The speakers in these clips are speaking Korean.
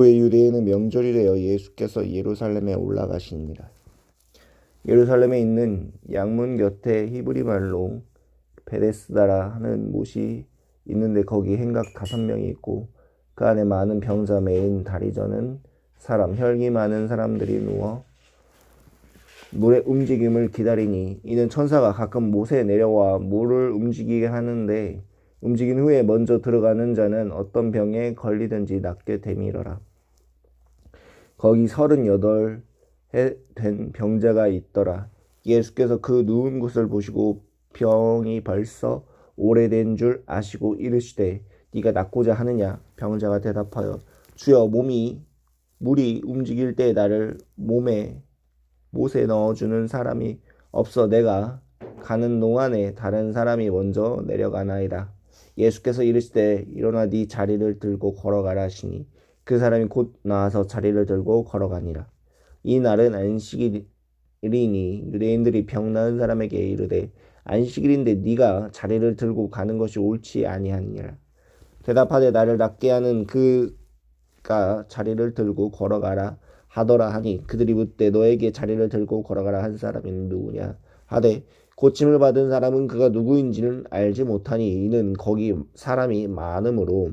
왜 유대인은 명절이래요. 예수께서 예루살렘에 올라가시니라. 예루살렘에 있는 양문 곁에 히브리 말로 베데스다라 하는 못이 있는데 거기 행각 다섯 명이 있고 그 안에 많은 병자 메인 다리 저는 사람 혈기 많은 사람들이 누워 물의 움직임을 기다리니 이는 천사가 가끔 못에 내려와 물을 움직이게 하는데 움직인 후에 먼저 들어가는 자는 어떤 병에 걸리든지 낫게 되밀어라. 거기 서른여덟 해된 병자가 있더라. 예수께서 그 누운 곳을 보시고 병이 벌써 오래된 줄 아시고 이르시되 네가 낫고자 하느냐 병자가 대답하여 주여 몸이 물이 움직일 때 나를 몸에 못에 넣어주는 사람이 없어 내가 가는 동안에 다른 사람이 먼저 내려가나이다. 예수께서 이르시되 일어나 네 자리를 들고 걸어가라 하시니 그 사람이 곧 나와서 자리를 들고 걸어가니라. 이 날은 안식일이니 유대인들이 병 나은 사람에게 이르되 안식일인데 네가 자리를 들고 가는 것이 옳지 아니하니라. 대답하되 나를 낫게 하는 그가 자리를 들고 걸어가라 하더라 하니 그들이 묻되 너에게 자리를 들고 걸어가라 한 사람이 누구냐 하되 고침을 받은 사람은 그가 누구인지는 알지 못하니 이는 거기 사람이 많으므로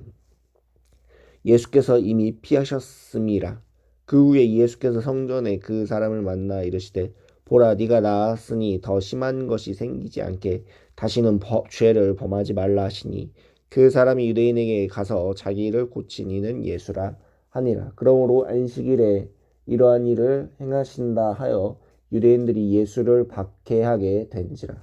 예수께서 이미 피하셨음이라 그 후에 예수께서 성전에 그 사람을 만나 이르시되 보라 네가 나았으니 더 심한 것이 생기지 않게 다시는 버, 죄를 범하지 말라 하시니 그 사람이 유대인에게 가서 자기를 고친 이는 예수라 하니라 그러므로 안식일에 이러한 일을 행하신다 하여 유대인들이 예수를 박해하게 된지라.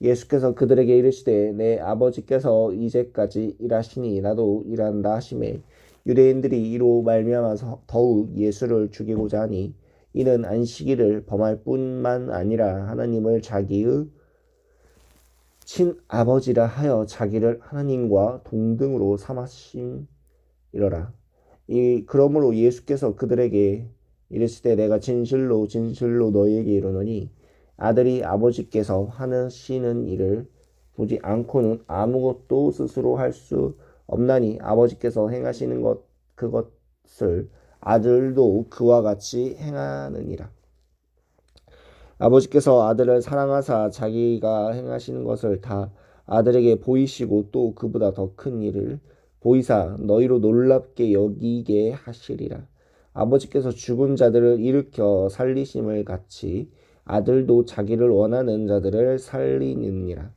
예수께서 그들에게 이르시되 내 아버지께서 이제까지 일하시니 나도 일한다 하심에 유대인들이 이로 말미암아서 더욱 예수를 죽이고자 하니 이는 안식일을 범할 뿐만 아니라 하나님을 자기의 친아버지라 하여 자기를 하나님과 동등으로 삼았심이러라. 이 그러므로 예수께서 그들에게 이르시되 내가 진실로 진실로 너희에게 이르노니 아들이 아버지께서 하시는 일을 보지 않고는 아무것도 스스로 할 수 없나니 아버지께서 행하시는 것 그것을 아들도 그와 같이 행하느니라. 아버지께서 아들을 사랑하사 자기가 행하시는 것을 다 아들에게 보이시고 또 그보다 더 큰 일을 보이사 너희로 놀랍게 여기게 하시리라. 아버지께서 죽은 자들을 일으켜 살리심을 같이 아들도 자기를 원하는 자들을 살리느니라.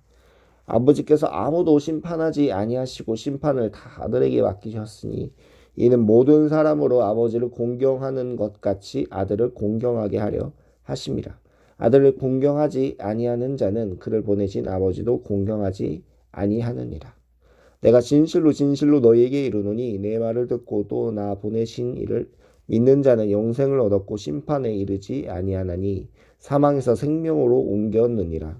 아버지께서 아무도 심판하지 아니하시고 심판을 다 아들에게 맡기셨으니 이는 모든 사람으로 아버지를 공경하는 것 같이 아들을 공경하게 하려 하심이라. 아들을 공경하지 아니하는 자는 그를 보내신 아버지도 공경하지 아니하느니라. 내가 진실로 진실로 너희에게 이르노니 내 말을 듣고 또 나 보내신 이를 믿는 자는 영생을 얻었고 심판에 이르지 아니하나니 사망에서 생명으로 옮겼느니라.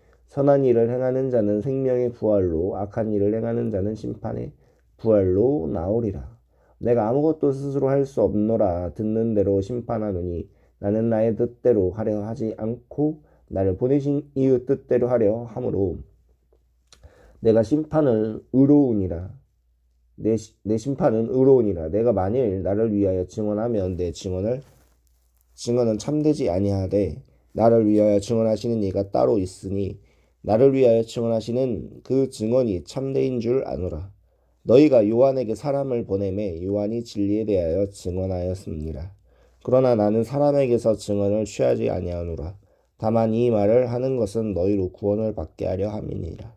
선한 일을 행하는 자는 생명의 부활로 악한 일을 행하는 자는 심판의 부활로 나오리라. 내가 아무것도 스스로 할 수 없노라 듣는 대로 심판하노니 나는 나의 뜻대로 하려 하지 않고 나를 보내신 이의 뜻대로 하려 함으로 내가 심판을 의로우니라. 내, 내 심판은 의로우니라. 내가 만일 나를 위하여 증언하면 내 증언을 증언은 참되지 아니하되 나를 위하여 증언하시는 이가 따로 있으니 나를 위하여 증언하시는 그 증언이 참되인 줄 아노라. 너희가 요한에게 사람을 보내매 요한이 진리에 대하여 증언하였습니다. 그러나 나는 사람에게서 증언을 취하지 아니하노라. 다만 이 말을 하는 것은 너희로 구원을 받게 하려 함이니라.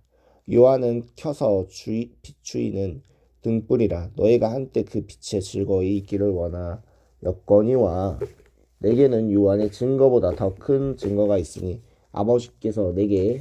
요한은 켜서 주의, 비추이는 등불이라 너희가 한때 그 빛에 즐거이 있기를 원하였거니와 내게는 요한의 증거보다 더 큰 증거가 있으니 아버지께서 내게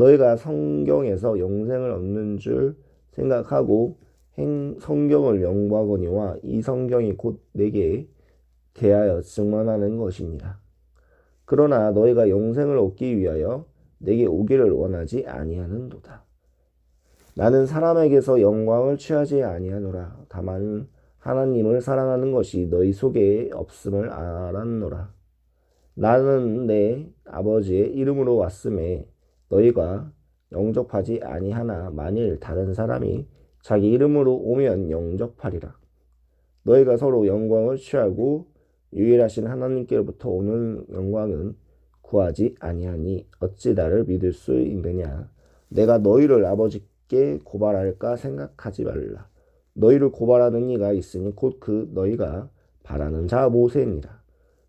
너희가 성경에서 영생을 얻는 줄 생각하고 행, 성경을 연구하거니와 이 성경이 곧 내게 대하여 증언하는 것입니다. 그러나 너희가 영생을 얻기 위하여 내게 오기를 원하지 아니하는도다. 나는 사람에게서 영광을 취하지 아니하노라. 다만 하나님을 사랑하는 것이 너희 속에 없음을 알았노라. 나는 내 아버지의 이름으로 왔음에 너희가 영접하지 아니하나 만일 다른 사람이 자기 이름으로 오면 영접하리라. 너희가 서로 영광을 취하고 유일하신 하나님께로부터 오는 영광은 구하지 아니하니 어찌 나를 믿을 수 있느냐? 내가 너희를 아버지께 고발할까 생각하지 말라. 너희를 고발하는 이가 있으니 곧 그 너희가 바라는 자 모세니라.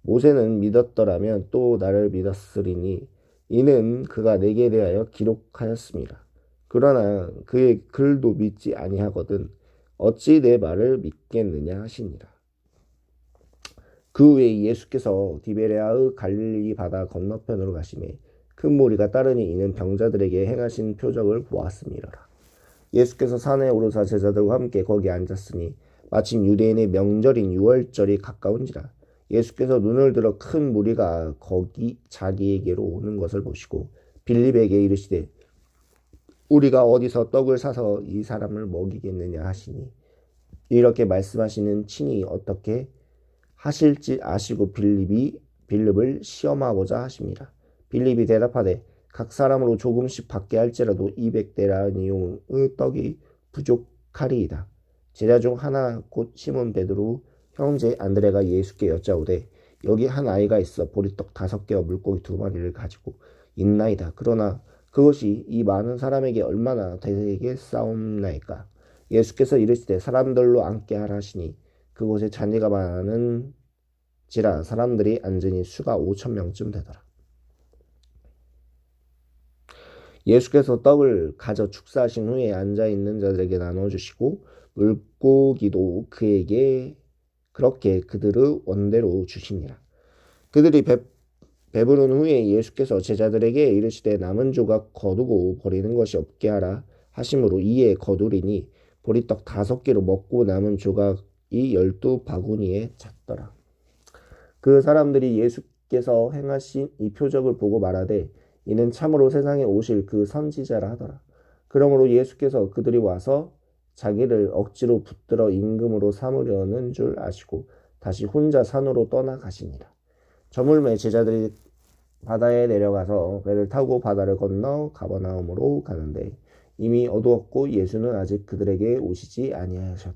모세는 믿었더라면 또 나를 믿었으리니 이는 그가 내게 대하여 기록하였습니다. 그러나 그의 글도 믿지 아니하거든 어찌 내 말을 믿겠느냐 하시니라. 그 후에 예수께서 디베레아의 갈릴리 바다 건너편으로 가심에 큰 무리가 따르니 이는 병자들에게 행하신 표적을 보았습니다. 예수께서 산에 오르사 제자들과 함께 거기 앉았으니 마침 유대인의 명절인 유월절이 가까운지라 예수께서 눈을 들어 큰 무리가 거기 자기에게로 오는 것을 보시고 빌립에게 이르시되 우리가 어디서 떡을 사서 이 사람을 먹이겠느냐 하시니 이렇게 말씀하시는 친히 어떻게 하실지 아시고 빌립이 빌립을 시험하고자 하십니다. 빌립이 대답하되 각 사람으로 조금씩 받게 할지라도 200데라니용의 떡이 부족하리이다. 제자 중 하나 곧 시몬 베드로 형제 안드레가 예수께 여짜오되 여기 한 아이가 있어 보리떡 다섯 개와 물고기 두 마리를 가지고 있나이다. 그러나 그것이 이 많은 사람에게 얼마나 되게 싸움나이까. 예수께서 이르시되 사람들로 앉게 하라시니 그곳에 잔디가 많은지라 사람들이 앉으니 수가 오천 명쯤 되더라. 예수께서 떡을 가져 축사하신 후에 앉아 있는 자들에게 나눠 주시고 물고기도 그에게 그렇게 그들의 원대로 주시니라. 그들이 배, 배부른 후에 예수께서 제자들에게 이르시되 남은 조각 거두고 버리는 것이 없게 하라 하심으로 이에 거두리니 보리떡 다섯 개로 먹고 남은 조각이 열두 바구니에 찼더라. 그 사람들이 예수께서 행하신 이 표적을 보고 말하되 이는 참으로 세상에 오실 그 선지자라 하더라. 그러므로 예수께서 그들이 와서 자기를 억지로 붙들어 임금으로 삼으려는 줄 아시고 다시 혼자 산으로 떠나가시니라. 저물매 제자들이 바다에 내려가서 배를 타고 바다를 건너 가버나움으로 가는데 이미 어두웠고 예수는 아직 그들에게 오시지 아니하셨더니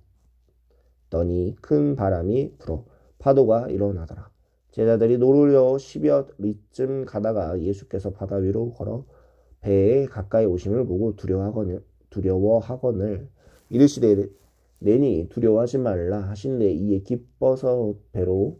큰 바람이 불어 파도가 일어나더라. 제자들이 노르려 10여 리쯤 가다가 예수께서 바다 위로 걸어 배에 가까이 오심을 보고 두려워하거늘, 두려워하거늘 이르시되 내니 두려워하지 말라 하신데 이에 기뻐서 배로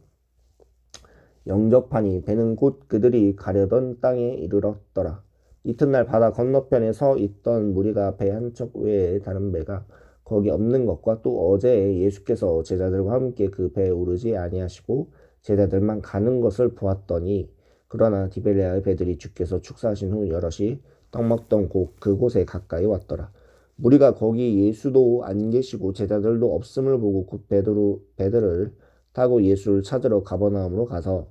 영접하니 배는 곧 그들이 가려던 땅에 이르렀더라. 이튿날 바다 건너편에 서 있던 무리가 배 한 척 외에 다른 배가 거기 없는 것과 또 어제 예수께서 제자들과 함께 그 배에 오르지 아니하시고 제자들만 가는 것을 보았더니 그러나 디벨리아의 배들이 주께서 축사하신 후 여럿이 떡 먹던 곳 그곳에 가까이 왔더라. 무리가 거기 예수도 안 계시고 제자들도 없음을 보고 곧 베드로 베드를 타고 예수를 찾으러 가버나움으로 가서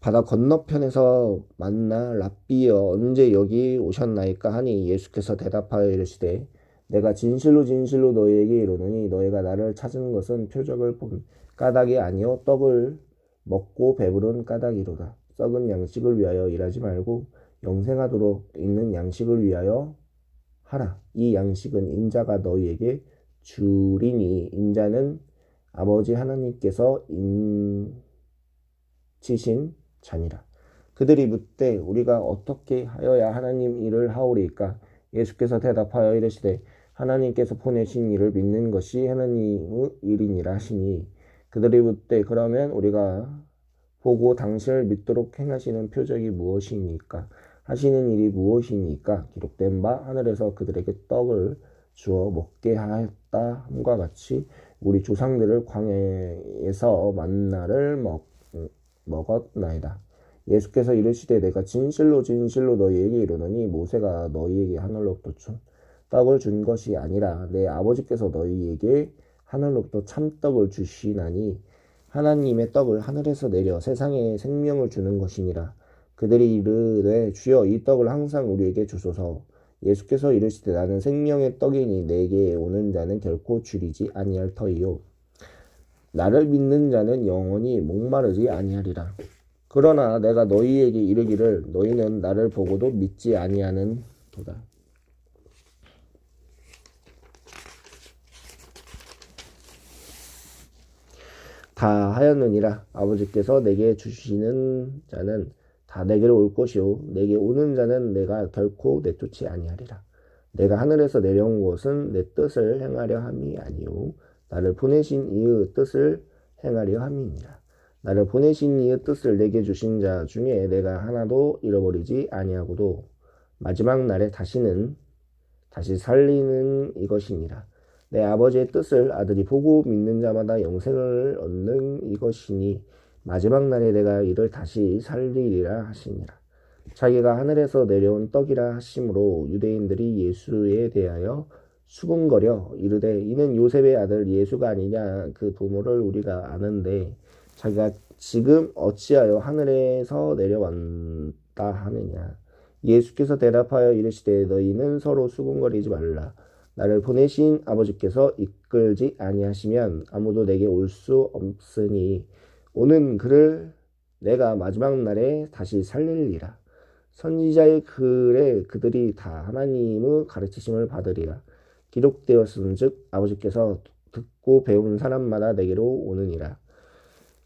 바다 건너편에서 만나 랍비여 언제 여기 오셨나이까 하니 예수께서 대답하여 이르시되 내가 진실로 진실로 너희에게 이르노니 너희가 나를 찾은 것은 표적을 본 까닭이 아니요 떡을 먹고 배부른 까닭이로다. 썩은 양식을 위하여 일하지 말고 영생하도록 있는 양식을 위하여 하라. 이 양식은 인자가 너희에게 주리니 인자는 아버지 하나님께서 인치신 자니라. 그들이 묻되 우리가 어떻게 하여야 하나님 일을 하오리까? 예수께서 대답하여 이르시되 하나님께서 보내신 일을 믿는 것이 하나님의 일이니라 하시니 그들이 묻되 그러면 우리가 보고 당신을 믿도록 행하시는 표적이 무엇이니까 하시는 일이 무엇이니까 기록된 바 하늘에서 그들에게 떡을 주어 먹게 하였다 함과 같이 우리 조상들을 광야에서 만나를 먹, 먹었나이다. 예수께서 이르시되 내가 진실로 진실로 너희에게 이르노니 모세가 너희에게 하늘로부터 준 떡을 준 것이 아니라 내 아버지께서 너희에게 하늘로부터 참떡을 주시나니 하나님의 떡을 하늘에서 내려 세상에 생명을 주는 것이니라 그들이 이르되 주여 이 떡을 항상 우리에게 주소서. 예수께서 이르시되 나는 생명의 떡이니 내게 오는 자는 결코 줄이지 아니할 터이요. 나를 믿는 자는 영원히 목마르지 아니하리라. 그러나 내가 너희에게 이르기를 너희는 나를 보고도 믿지 아니하는 도다. 다 하였느니라. 아버지께서 내게 주시는 자는 다 내게로 올 것이요. 내게 오는 자는 내가 결코 내쫓지 아니하리라. 내가 하늘에서 내려온 것은 내 뜻을 행하려 함이 아니요. 나를 보내신 이의 뜻을 행하려 함이니라. 나를 보내신 이의 뜻을 내게 주신 자 중에 내가 하나도 잃어버리지 아니하고도 마지막 날에 다시는 다시 살리는 이것이니라. 내 아버지의 뜻을 아들이 보고 믿는 자마다 영생을 얻는 이것이니 마지막 날에 내가 이를 다시 살리리라 하시니라. 자기가 하늘에서 내려온 떡이라 하심으로 유대인들이 예수에 대하여 수군거려 이르되 이는 요셉의 아들 예수가 아니냐? 그 부모를 우리가 아는데 자기가 지금 어찌하여 하늘에서 내려왔다 하느냐? 예수께서 대답하여 이르시되 너희는 서로 수군거리지 말라. 나를 보내신 아버지께서 이끌지 아니하시면 아무도 내게 올 수 없으니 오는 그를 내가 마지막 날에 다시 살리리라. 선지자의 글에 그들이 다 하나님의 가르치심을 받으리라. 기록되었은즉 아버지께서 듣고 배운 사람마다 내게로 오느니라.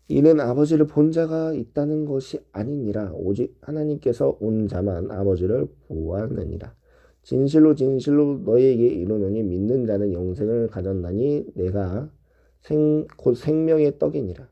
이는 아버지를 본 자가 있다는 것이 아니니라. 오직 하나님께서 온 자만 아버지를 보았느니라. 진실로 진실로 너희에게 이르노니 믿는 자는 영생을 가졌나니 내가 생, 곧 생명의 떡이니라.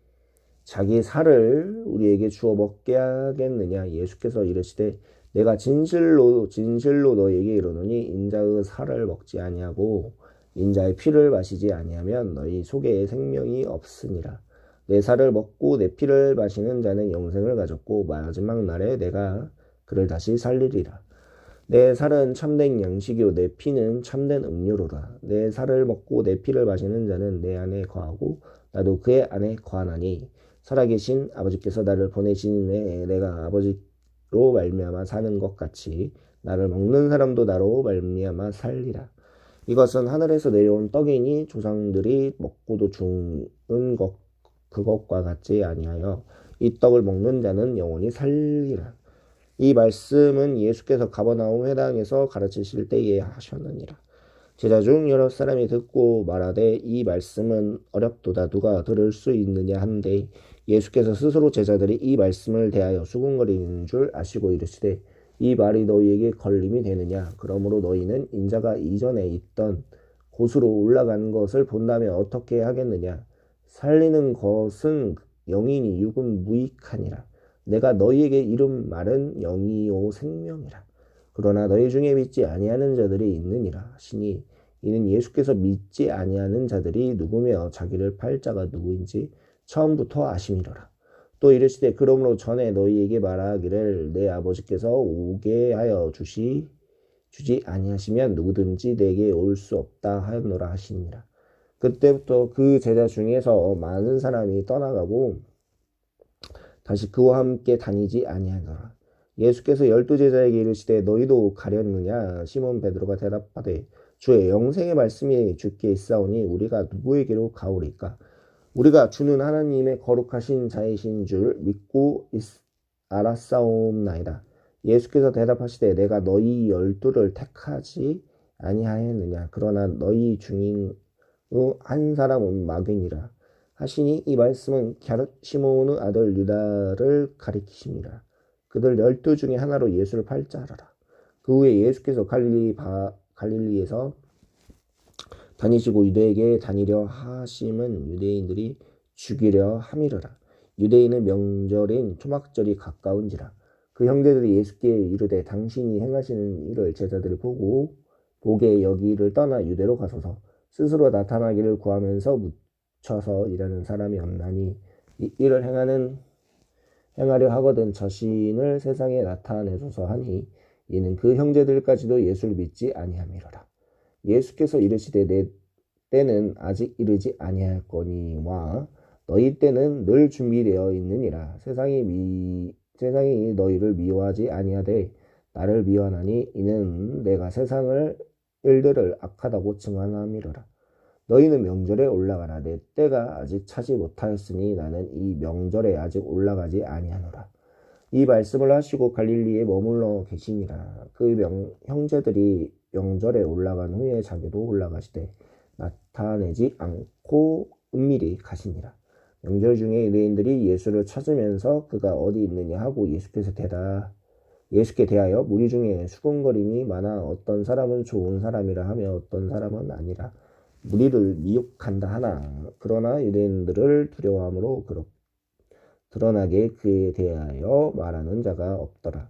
자기 살을 우리에게 주어 먹게 하겠느냐? 예수께서 이르시되 내가 진실로 진실로 너에게 이르노니 인자의 살을 먹지 아니하고 인자의 피를 마시지 아니하면 너희 속에 생명이 없으니라. 내 살을 먹고 내 피를 마시는 자는 영생을 가졌고 마지막 날에 내가 그를 다시 살리리라. 내 살은 참된 양식이요 내 피는 참된 음료로라. 내 살을 먹고 내 피를 마시는 자는 내 안에 거하고 나도 그의 안에 거하나니 살아계신 아버지께서 나를 보내신 후에 내가 아버지로 말미암아 사는 것 같이 나를 먹는 사람도 나로 말미암아 살리라. 이것은 하늘에서 내려온 떡이니 조상들이 먹고도 죽은 것 그것과 같지 아니하여 이 떡을 먹는 자는 영원히 살리라. 이 말씀은 예수께서 가버나움 회당에서 가르치실 때에 하셨느니라. 제자 중 여러 사람이 듣고 말하되 이 말씀은 어렵도다 누가 들을 수 있느냐 한데 예수께서 스스로 제자들이 이 말씀을 대하여 수군거리는 줄 아시고 이르시되 이 말이 너희에게 걸림이 되느냐? 그러므로 너희는 인자가 이전에 있던 곳으로 올라간 것을 본다면 어떻게 하겠느냐? 살리는 것은 영인이 육은 무익하니라. 내가 너희에게 이른 말은 영이요 생명이라. 그러나 너희 중에 믿지 아니하는 자들이 있느니라 하시니 이는 예수께서 믿지 아니하는 자들이 누구며 자기를 팔 자가 누구인지 처음부터 아심이로라. 또 이르시되 그러므로 전에 너희에게 말하기를 내 아버지께서 오게 하여 주시 주지 아니하시면 누구든지 내게 올 수 없다 하였노라 하시니라. 그때부터 그 제자 중에서 많은 사람이 떠나가고 다시 그와 함께 다니지 아니하더라. 예수께서 열두 제자에게 이르시되 너희도 가렸느냐? 시몬 베드로가 대답하되 주의 영생의 말씀이 주께 있사오니 우리가 누구에게로 가오리까 우리가 주는 하나님의 거룩하신 자이신 줄 믿고 있, 알았사옵나이다 예수께서 대답하시되 내가 너희 열두를 택하지 아니하였느냐 그러나 너희 중인 한 사람은 마귀니라 하시니 이 말씀은 갸르 시몬의 아들 유다를 가리키십니다. 그들 열두 중에 하나로 예수를 팔자 하라. 그 후에 예수께서 갈릴리 바, 갈릴리에서 다니시고 유대에게 다니려 하심은 유대인들이 죽이려 함이러라. 유대인의 명절인 초막절이 가까운지라. 그 형제들이 예수께 이르되 당신이 행하시는 일을 제자들이 보고 보게 여기를 떠나 유대로 가소서 스스로 나타나기를 구하면서 묻혀서 일하는 사람이 없나니 이 일을 행하는 행하려 하거든 자신을 세상에 나타내소서 하니 이는 그 형제들까지도 예수를 믿지 아니함이로라. 예수께서 이르시되 내 때는 아직 이르지 아니할거니와 너희 때는 늘 준비되어 있느니라. 세상이 미 세상이 너희를 미워하지 아니하되 나를 미워하나니 이는 내가 세상을 일들을 악하다고 증언함이로라. 너희는 명절에 올라가라. 내 때가 아직 차지 못하였으니 나는 이 명절에 아직 올라가지 아니하노라. 이 말씀을 하시고 갈릴리에 머물러 계시니라. 그 명, 형제들이 명절에 올라간 후에 자기도 올라가시되 나타내지 않고 은밀히 가시니라. 명절 중에 유대인들이 예수를 찾으면서 그가 어디 있느냐 하고 예수께서 대답 예수께 대하여 무리 중에 수군거림이 많아 어떤 사람은 좋은 사람이라 하며 어떤 사람은 아니라 무리를 미혹한다 하나 그러나 유대인들을 두려워함으로 그렇 드러나게 그에 대하여 말하는 자가 없더라.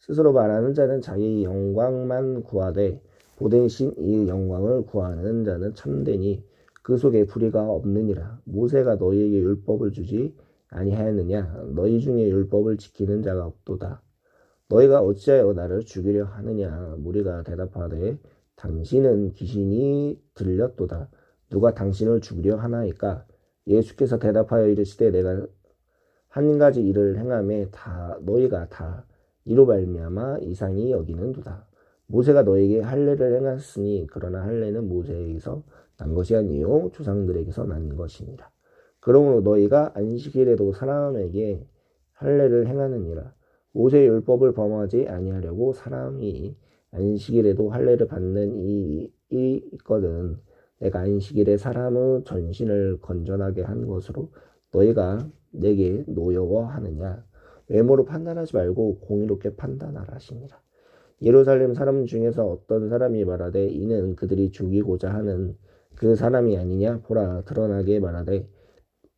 스스로 말하는 자는 자기 영광만 구하되 보내신 이 영광을 구하는 자는 참되니 그 속에 불의가 없느니라. 모세가 너희에게 율법을 주지 아니하였느냐? 너희 중에 율법을 지키는 자가 없도다. 너희가 어찌하여 나를 죽이려 하느냐? 무리가 대답하되 당신은 귀신이 들렸도다. 누가 당신을 죽이려 하나이까? 예수께서 대답하여 이르시되 내가 한 가지 일을 행함에 다 너희가 다 이로 말미암아 이상이 여기는도다. 모세가 너에게 할례를 행했으니 그러나 할례는 모세에게서 난 것이 아니요 조상들에게서 난 것이니라. 그러므로 너희가 안식일에도 사람에게 할례를 행하느니라. 모세의 율법을 범하지 아니하려고 사람이 안식일에도 할례를 받는 이, 이 있거든. 내가 안식일에 사람의 전신을 건전하게 한 것으로 너희가 내게 노여워하느냐. 외모로 판단하지 말고 공의롭게 판단하라 하시니라. 예루살렘 사람 중에서 어떤 사람이 말하되 이는 그들이 죽이고자 하는 그 사람이 아니냐 보라 드러나게 말하되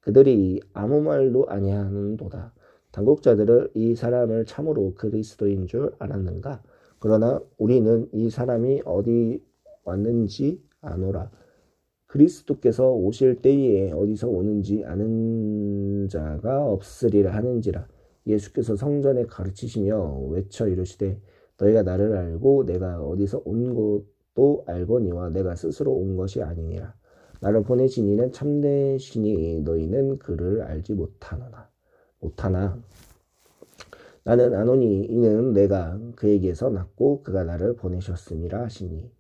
그들이 아무 말도 아니하는도다. 당국자들을 이 사람을 참으로 그리스도인 줄 알았는가? 그러나 우리는 이 사람이 어디 왔는지 아노라. 그리스도께서 오실 때에 어디서 오는지 아는 자가 없으리라 하는지라. 예수께서 성전에 가르치시며 외쳐 이르시되 너희가 나를 알고 내가 어디서 온 것도 알거니와 내가 스스로 온 것이 아니니라. 나를 보내신 이는 참되시니 너희는 그를 알지 못하나 못하나 나는 아노니 이는 내가 그에게서 났고 그가 나를 보내셨음이라 하시니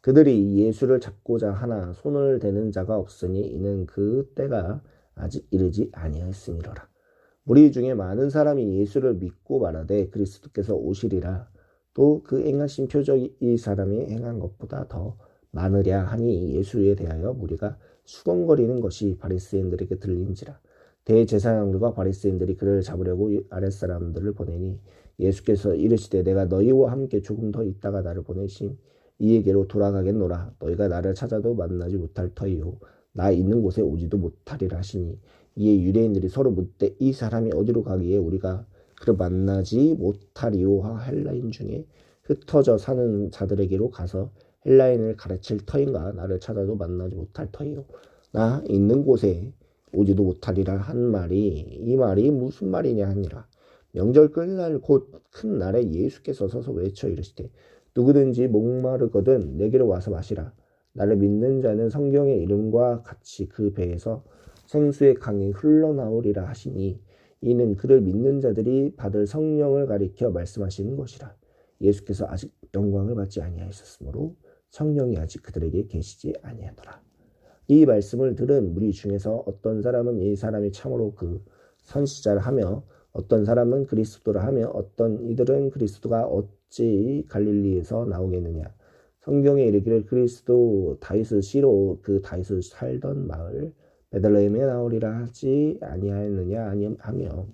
그들이 예수를 잡고자 하나 손을 대는 자가 없으니 이는 그 때가 아직 이르지 아니하였음이로라. 무리 중에 많은 사람이 예수를 믿고 말하되 그리스도께서 오시리라. 또 그 행하신 표적이 이 사람이 행한 것보다 더 많으랴 하니 예수에 대하여 무리가 수건거리는 것이 바리새인들에게 들린지라. 대제사장들과 바리새인들이 그를 잡으려고 아랫사람들을 보내니 예수께서 이르시되 내가 너희와 함께 조금 더 있다가 나를 보내신 이에게로 돌아가겠노라 너희가 나를 찾아도 만나지 못할 터이요 나 있는 곳에 오지도 못하리라 하시니 이에 유대인들이 서로 묻되 이 사람이 어디로 가기에 우리가 그를 만나지 못하리요 헬라인 중에 흩어져 사는 자들에게로 가서 헬라인을 가르칠 터인가? 나를 찾아도 만나지 못할 터이요 나 있는 곳에 오지도 못하리라 한 말이 이 말이 무슨 말이냐 하니라. 명절 끝날 곧 큰 날에 예수께서 서서 외쳐 이르시되 누구든지 목마르거든 내게로 와서 마시라 나를 믿는 자는 성경의 이름과 같이 그 배에서 생수의 강이 흘러나오리라 하시니 이는 그를 믿는 자들이 받을 성령을 가리켜 말씀하시는 것이라. 예수께서 아직 영광을 받지 아니하셨으므로 성령이 아직 그들에게 계시지 아니하더라. 이 말씀을 들은 무리 중에서 어떤 사람은 이 사람이 참으로 그 선지자를 하며 어떤 사람은 그리스도라 하며 어떤 이들은 그리스도가 어찌 갈릴리에서 나오겠느냐 성경에 이르기를 그리스도 다윗의 씨로 그 다윗의 살던 마을 베들레헴에 나오리라 하지 아니하였느냐? 아니하며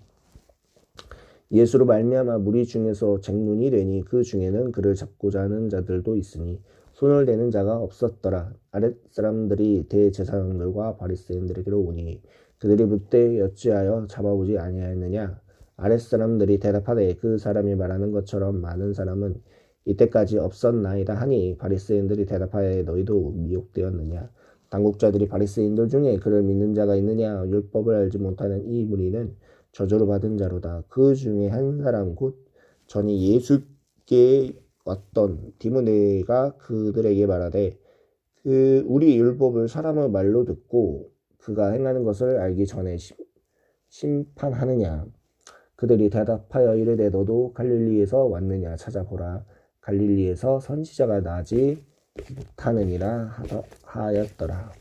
예수로 말미암아 무리 중에서 쟁론이 되니 그 중에는 그를 잡고자 하는 자들도 있으니 손을 대는 자가 없었더라. 아랫 사람들이 대제사장들과 바리새인들에게로 오니 그들이 묻되 어찌하여 잡아오지 아니하였느냐? 아랫 사람들이 대답하되 그 사람이 말하는 것처럼 많은 사람은 이때까지 없었나이다 하니 바리새인들이 대답하여 너희도 미혹되었느냐? 당국자들이 바리새인들 중에 그를 믿는 자가 있느냐? 율법을 알지 못하는 이 무리는 저주를 받은 자로다. 그 중에 한 사람 곧 전이 예수께 왔던 디모데가 그들에게 말하되 그 우리 율법을 사람의 말로 듣고 그가 행하는 것을 알기 전에 심, 심판하느냐? 그들이 대답하여 이르되 너도 갈릴리에서 왔느냐? 찾아보라 갈릴리에서 선지자가 나지 못하느니라 하였더라.